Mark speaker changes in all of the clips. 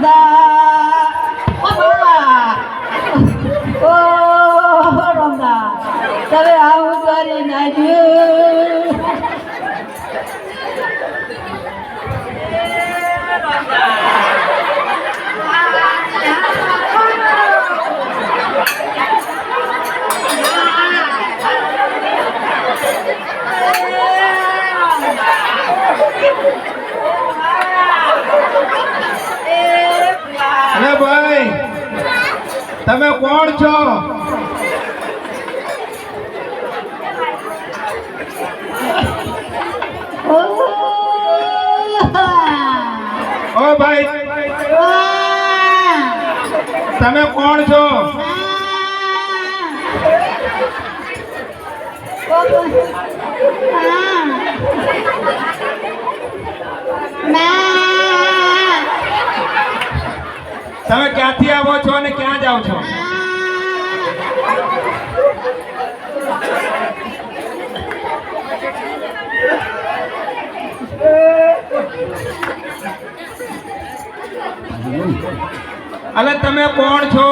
Speaker 1: da તમે
Speaker 2: કોણ છો ઓ ભાઈ તમે કોણ છો તમે ક્યાંથી આવો છો અને ક્યાં જાઓ છો? અલે તમે કોણ છો?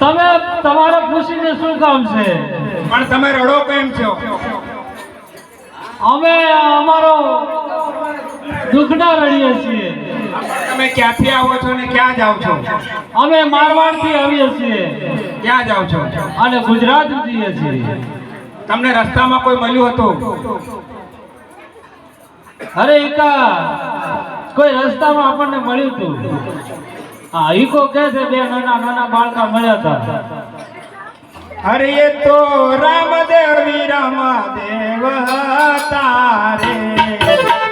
Speaker 3: તમે તમારે પૂછીને શું કામ છે?
Speaker 2: પણ તમે રડો કેમ છો?
Speaker 3: અમે અમારો દુઃખના રડીએ છીએ.
Speaker 2: તમે ક્યાંથી આવો છો અને ક્યાં જાવ છો?
Speaker 3: અમે મારવાડથી આવીએ છીએ.
Speaker 2: ક્યાં જાવ છો?
Speaker 3: અને ગુજરાત જઈએ છીએ.
Speaker 2: તમને રસ્તામાં કોઈ મળ્યું હતું?
Speaker 3: અરે એકા કોઈ રસ્તામાં આપણને મળ્યું હતું? હા ઈકો કહે છે બે નાના નાના બાળકા મળ્યા હતા.
Speaker 2: એ તો રામદેવી રામદેવ તારે.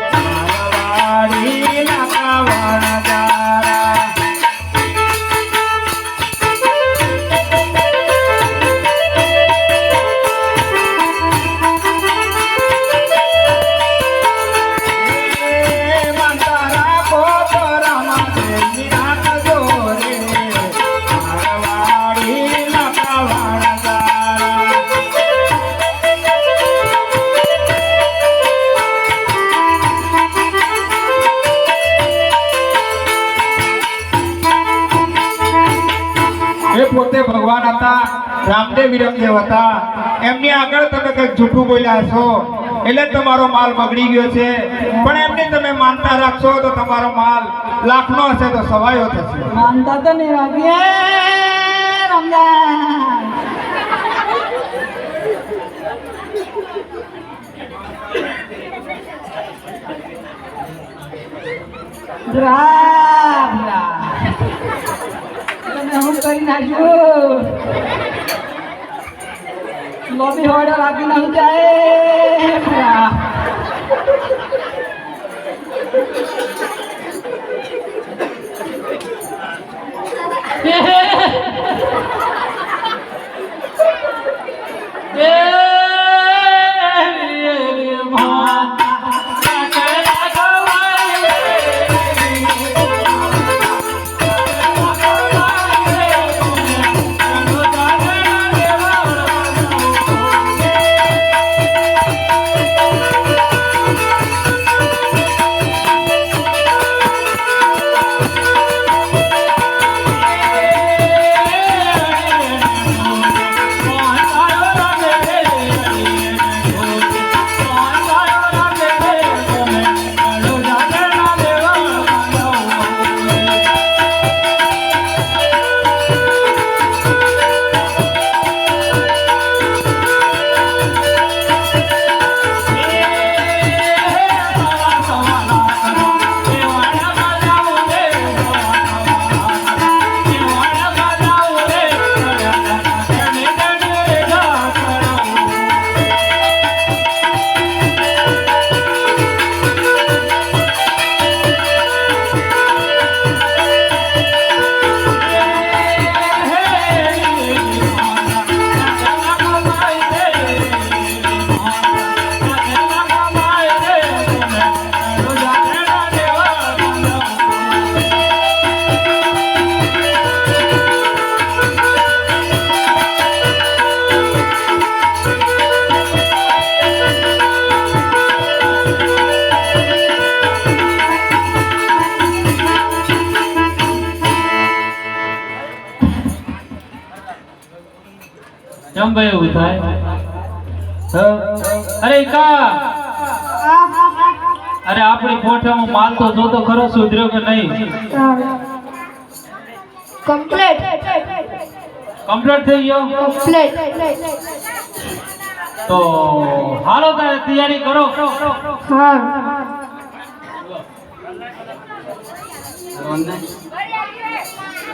Speaker 2: પોતે ભગવાન હતા, રામદેવ વિરમદેવ હતા. એમની આગળ તમે કંઈક જૂઠું બોલ્યા છો એટલે તમારો માલ બગડી ગયો છે. પણ એમની તમે માનતા રાખશો તો તમારો માલ લાખનો હશે તો સવાયો થશે.
Speaker 1: માનતા તો નહીં રાખીએ રમદા ભરા. ભરા તમે હું કરી નાખ્યું લોબી હોડે રાખી નાખું
Speaker 3: કેમ ભાઈ એવું થાય અરે કા અરે આપણી કોઠામાં માલ તો જોતો ખરો સુધર્યો કે નહીં?
Speaker 4: કમ્પ્લીટ.
Speaker 3: કમ્પ્લીટ થઈ ગયો?
Speaker 4: કમ્પ્લીટ.
Speaker 3: તો હાલો તારે તૈયારી કરો.
Speaker 4: હા.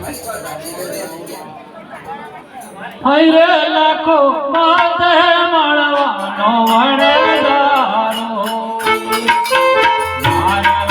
Speaker 3: હૈ હૈરે લાખો માતે મળવાનો વડે દારો મારા